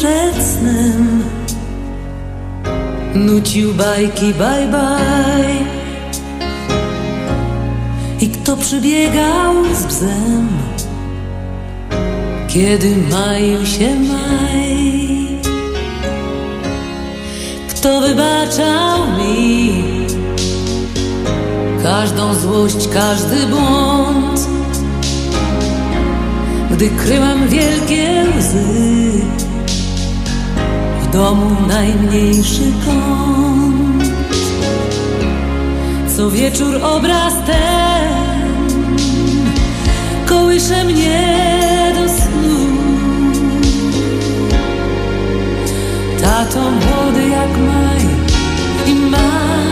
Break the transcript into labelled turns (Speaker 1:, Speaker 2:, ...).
Speaker 1: przed snem Nucił bajki bye bye I kto przybiegał z bzem? Kiedy maił się maj. Kto wybaczał mi Każdą złość, każdy błąd? Gdy kryłam wielkie łzy domu najmniejszy kąt. Co wieczór obraz ten kołysze mnie do snu. Tato młody jak maj i maj.